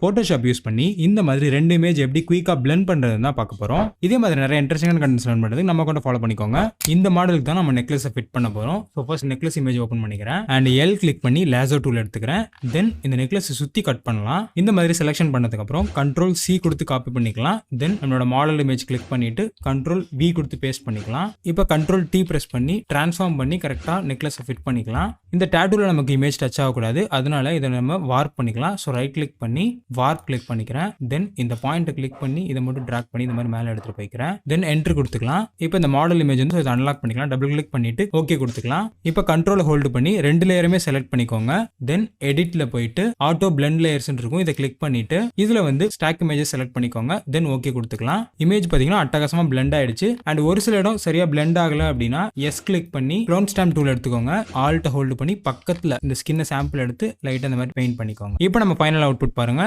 Photoshop use பண்ணி இந்த மாதிரி ரெண்டு இமேஜ் எப்படி குயிக்காக பிளெண்ட் பண்ணுறது தான் பார்க்க போகிறோம் இதே மாதிரி நிறைய இன்ட்ரெஸ்டிங்கான கண்டென்ட்ஸ் லேர்ன் பண்ணுறதுக்கு நம்ம கூட ஃபாலோ பண்ணிக்கோங்க. இந்த மாடலுக்கு தான் நம்ம நெக்லஸை ஃபிட் பண்ண போகிறோம் so first necklace image open பண்ணிக்கிறேன். அண்ட் எல் கிளிக் பண்ணி லேசர் டூல் எடுத்துக்கிறேன். தென் இந்த நெக்லஸை சுற்றி கட் பண்ணலாம். இந்த மாதிரி செலெக்ஷன் பண்ணதுக்கப்புறம் கண்ட்ரோல் சி கொடுத்து காப்பி பண்ணிக்கலாம். தென் நம்மளோட மாடல் இமேஜ் கிளிக் பண்ணிட்டு கண்ட்ரோல் வி கொடுத்து பேஸ்ட் பண்ணிக்கலாம். இப்போ கண்ட்ரோல் டி ப்ரெஸ் பண்ணி ட்ரான்ஸ்ஃபார்ம் பண்ணி கரெக்டாக நெக்லஸை ஃபிட் பண்ணிக்கலாம். இந்த டேட்டூவில் நமக்கு இமேஜ் டச் ஆகக்கூடாது. அதனால இதை நம்ம வார்ப் பண்ணிக்கலாம். ஸோ ரைட் கிளிக் பண்ணி வார்ப் கிளிக் பண்ணிக்கிறேன். தென் இந்த பாயிண்ட்டை கிளிக் பண்ணி இதை மட்டும் ட்ராக் பண்ணி இந்த மாதிரி மேலே எடுத்துட்டு போய்க்கிறேன். தென் என்ட்ரு கொடுத்துக்கலாம். இப்போ இந்த மாடல் இமேஜ் வந்து இதை அன்லாக் பண்ணிக்கலாம். டபுள் கிளிக் பண்ணிட்டு ஓகே கொடுத்துக்கலாம். இப்போ கண்ட்ரோலை ஹோல்டு பண்ணி ரெண்டு லேயருமே செலக்ட் பண்ணிக்கோங்க. தென் எடிட்ல போயிட்டு ஆட்டோ பிளெண்ட் லேயர்ஸ் இருக்கும் இதை கிளிக் பண்ணிட்டு இதுல வந்து ஸ்டாக் இமேஜஸ் செலக்ட் பண்ணிக்கோங்க. தென் ஓகே கொடுத்துக்கலாம். இமேஜ் பார்த்தீங்கன்னா அட்டகாசமா பிளெண்ட் ஆயிடுச்சு. அண்ட் ஒரு சில இடம் சரியா பிளெண்ட் ஆகல அப்படின்னா எஸ் கிளிக் பண்ணி க்ரௌண்ட் ஸ்டாம்ப் டூல் எடுத்துக்கோங்க. ஆல்ட்ட ஹோல்டு பண்ணி பக்கத்துல இந்த ஸ்கின்னை சாம்பிள் எடுத்து லைட் அந்த மாதிரி பெயிண்ட் பண்ணிக்கோங்க. இப்போ நம்ம ஃபைனல் அவுட்புட் பாருங்க.